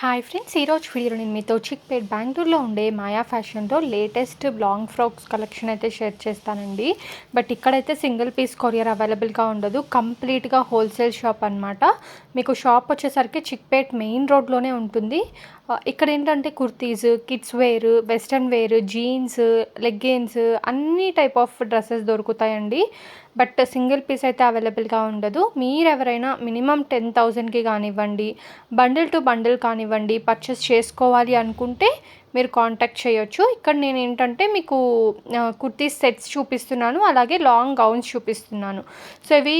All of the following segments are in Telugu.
హాయ్ ఫ్రెండ్స్ ఈరోజు వీడియో నేను మీతో చిక్పేట్ బెంగళూరులో ఉండే మాయా ఫ్యాషన్లో లేటెస్ట్ లాంగ్ ఫ్రాక్స్ కలెక్షన్ అయితే షేర్ చేస్తానండి. బట్ ఇక్కడైతే సింగిల్ పీస్ కొరియర్ అవైలబుల్గా ఉండదు. కంప్లీట్గా హోల్సేల్ షాప్ అనమాట మీకు షాప్ వచ్చేసరికి చిక్పేట్ మెయిన్ రోడ్లోనే ఉంటుంది. ఇక్కడ ఏంటంటే kurtis kids wear western wear jeans leggings అన్ని టైప్ ఆఫ్ డ్రెస్సెస్ దొరుకుతాయండి. బట్ సింగిల్ పీస్ అయితే అవైలబుల్గా ఉండదు. మీరు ఎవరైనా మినిమం టెన్ థౌజండ్కి కానివ్వండి బండిల్ టు బండిల్ కానివ్వండి పర్చేస్ చేసుకోవాలి అనుకుంటే మీరు కాంటాక్ట్ చేయొచ్చు. ఇక్కడ నేను ఏంటంటే మీకు కుర్తీస్ సెట్స్ చూపిస్తున్నాను అలాగే లాంగ్ గౌన్స్ చూపిస్తున్నాను. సో ఇవి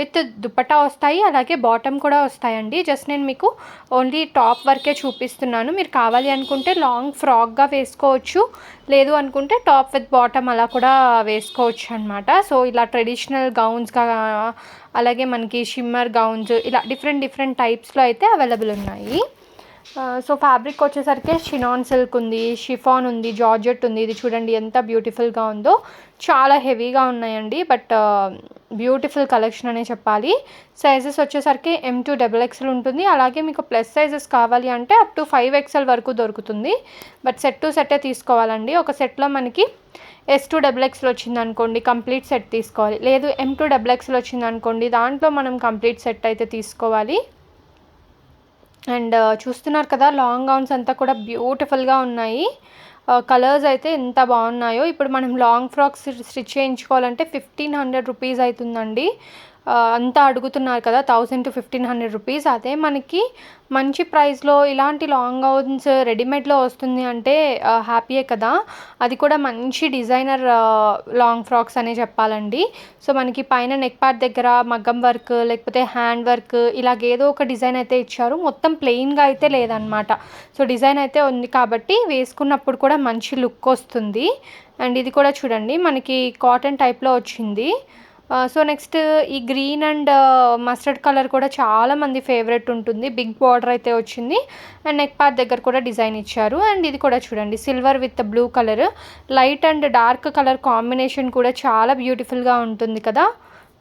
విత్ దుపట్టా వస్తాయి అలాగే బాటమ్ కూడా వస్తాయండి. జస్ట్ నేను మీకు ఓన్లీ టాప్ వరకే చూపిస్తున్నాను. మీరు కావాలి అనుకుంటే లాంగ్ ఫ్రాక్గా వేసుకోవచ్చు. లేదు అనుకుంటే టాప్ విత్ బాటమ్ అలా కూడా వేసుకోవచ్చు అనమాట సో ఇలా ట్రెడిషనల్ గౌన్స్గా అలాగే మనకి షిమ్మర్ గౌన్స్ ఇలా డిఫరెంట్ డిఫరెంట్ టైప్స్లో అయితే అవైలబుల్ ఉన్నాయి. సో ఫ్యాబ్రిక్ వచ్చేసరికి షినాన్ సిల్క్ ఉంది షిఫాన్ ఉంది జార్జెట్ ఉంది. ఇది చూడండి ఎంత బ్యూటిఫుల్గా ఉందో. చాలా హెవీగా ఉన్నాయండి బట్ బ్యూటిఫుల్ కలెక్షన్ అనే చెప్పాలి. సైజెస్ వచ్చేసరికి ఎం టూ డబుల్ ఎక్స్ఎల్ ఉంటుంది. అలాగే మీకు ప్లస్ సైజెస్ కావాలి అంటే అప్ టు ఫైవ్ ఎక్స్ఎల్ వరకు దొరుకుతుంది. బట్ సెట్ టు సెట్టే తీసుకోవాలండి. ఒక సెట్లో మనకి ఎస్ టూ డబుల్ ఎక్స్ఎల్ వచ్చింది అనుకోండి కంప్లీట్ సెట్ తీసుకోవాలి. లేదు ఎం టూ డబుల్ ఎక్స్ఎల్ వచ్చింది అనుకోండి దాంట్లో మనం కంప్లీట్ సెట్ అయితే తీసుకోవాలి. అండ్ చూస్తున్నారు కదా లాంగ్ గౌన్స్ అంతా కూడా బ్యూటిఫుల్గా ఉన్నాయి. కలర్స్ అయితే ఎంత బాగున్నాయో. ఇప్పుడు మనం లాంగ్ ఫ్రాక్స్ స్టిచ్ చేయించుకోవాలంటే ఫిఫ్టీన్ హండ్రెడ్ రూపీస్ అవుతుందండి. అంతా అడుగుతున్నారు కదా thousand to fifteen hundred rupees అదే మనకి మంచి ప్రైస్లో ఇలాంటి లాంగ్ గౌన్స్ రెడీమేడ్లో వస్తుంది అంటే హ్యాపీయే కదా. అది కూడా మంచి డిజైనర్ లాంగ్ ఫ్రాక్స్ అనే చెప్పాలండి. సో మనకి పైన నెక్ పార్ట్ దగ్గర మగ్గం వర్క్ లేకపోతే హ్యాండ్ వర్క్ ఇలాగ ఏదో ఒక డిజైన్ అయితే ఇచ్చారు. మొత్తం ప్లెయిన్గా అయితే లేదనమాట సో డిజైన్ అయితే ఉంది కాబట్టి వేసుకున్నప్పుడు కూడా మంచి లుక్ వస్తుంది. అండ్ ఇది కూడా చూడండి మనకి కాటన్ టైప్లో వచ్చింది. సో నెక్స్ట్ ఈ గ్రీన్ అండ్ మస్టర్డ్ కలర్ కూడా చాలా మంది ఫేవరెట్ ఉంటుంది. బిగ్ బార్డర్ అయితే వచ్చింది. అండ్ నెక్ పార్ట్ దగ్గర కూడా డిజైన్ ఇచ్చారు. అండ్ ఇది కూడా చూడండి silver with blue colour. Light and dark colour combination కూడా చాలా బ్యూటిఫుల్గా ఉంటుంది కదా.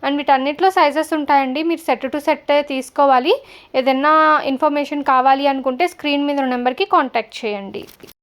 అండ్ వీటన్నిటిలో సైజెస్ ఉంటాయండి. మీరు సెట్ టు సెట్ తీసుకోవాలి. ఏదైనా ఇన్ఫర్మేషన్ కావాలి అనుకుంటే స్క్రీన్ మీద ఉన్న నెంబర్కి కాంటాక్ట్ చేయండి.